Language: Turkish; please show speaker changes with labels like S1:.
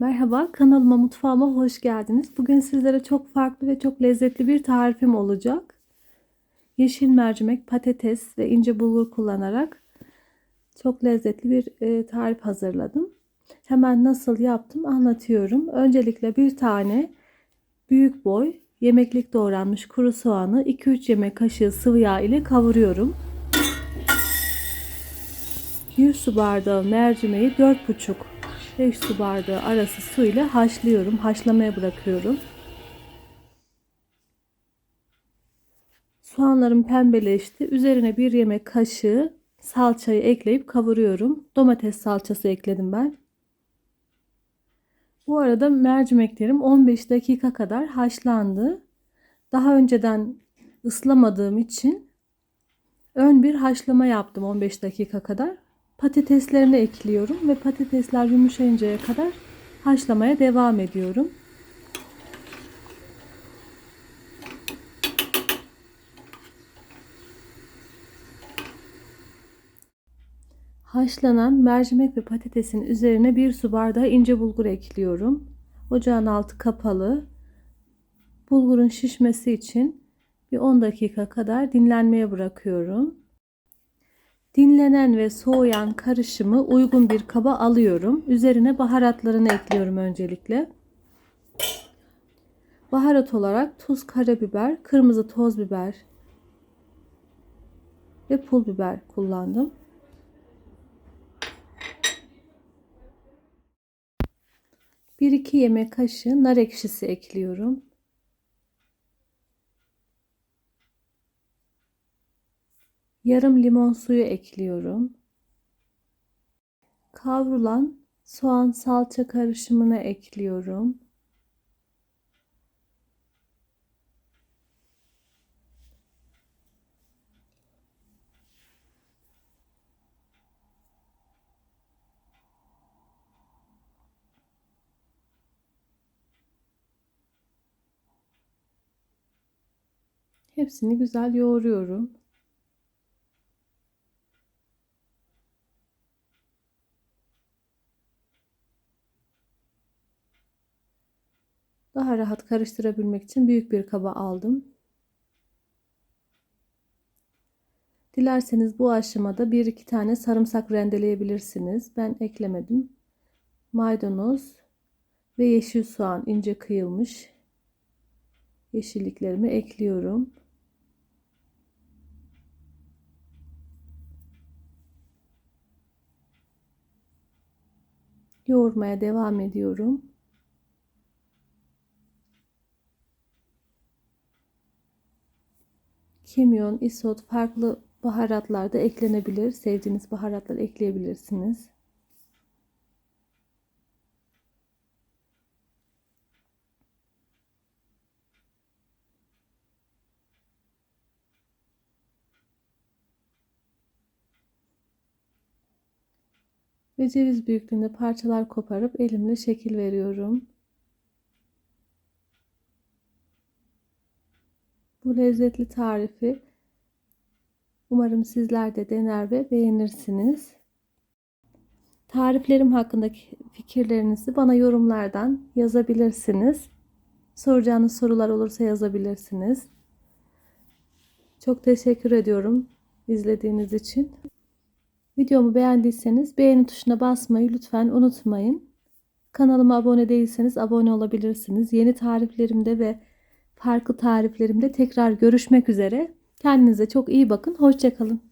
S1: Merhaba, kanalıma mutfağıma hoş geldiniz. Bugün sizlere çok farklı ve çok lezzetli bir tarifim olacak. Yeşil mercimek, patates ve ince bulgur kullanarak çok lezzetli bir e, tarif hazırladım. Hemen nasıl yaptım anlatıyorum. Öncelikle bir tane büyük boy yemeklik doğranmış kuru soğanı 2-3 yemek kaşığı sıvı yağ ile kavuruyorum. 1 su bardağı mercimeği 4,5 5 su bardağı arası su ile haşlıyorum. Haşlamaya bırakıyorum. Soğanlarım pembeleşti. Üzerine bir yemek kaşığı salçayı ekleyip kavuruyorum. Domates salçası ekledim ben. Bu arada mercimeklerim 15 dakika kadar haşlandı. Daha önceden ıslamadığım için ön bir haşlama yaptım 15 dakika kadar patateslerini ekliyorum ve patatesler yumuşayıncaya kadar haşlamaya devam ediyorum. Haşlanan mercimek ve patatesin üzerine bir su bardağı ince bulgur ekliyorum. Ocağın altı kapalı. Bulgurun şişmesi için bir 10 dakika kadar dinlenmeye bırakıyorum. Dinlenen ve soğuyan karışımı uygun bir kaba alıyorum. Üzerine baharatlarını ekliyorum öncelikle. Baharat olarak tuz, karabiber, kırmızı toz biber ve pul biber kullandım. Bir iki yemek kaşığı nar ekşisi ekliyorum. Yarım limon suyu ekliyorum. Kavrulan soğan salça karışımını ekliyorum. Hepsini güzel yoğuruyorum. Daha rahat karıştırabilmek için büyük bir kaba aldım. Dilerseniz bu aşamada bir iki tane sarımsak rendeleyebilirsiniz. Ben eklemedim. Maydanoz ve yeşil soğan ince kıyılmış yeşilliklerimi ekliyorum. Yoğurmaya devam ediyorum. Kimyon, isot, farklı baharatlar da eklenebilir. Sevdiğiniz baharatlar ekleyebilirsiniz. Ve ceviz büyüklüğünde parçalar koparıp elimle şekil veriyorum. Bu lezzetli tarifi umarım sizler de dener ve beğenirsiniz. Tariflerim hakkındaki fikirlerinizi bana yorumlardan yazabilirsiniz. Soracağınız sorular olursa yazabilirsiniz. Çok teşekkür ediyorum izlediğiniz için. Videomu beğendiyseniz beğeni tuşuna basmayı lütfen unutmayın. Kanalıma abone değilseniz abone olabilirsiniz. Yeni tariflerimde ve farklı tariflerimde tekrar görüşmek üzere. Kendinize çok iyi bakın. Hoşçakalın.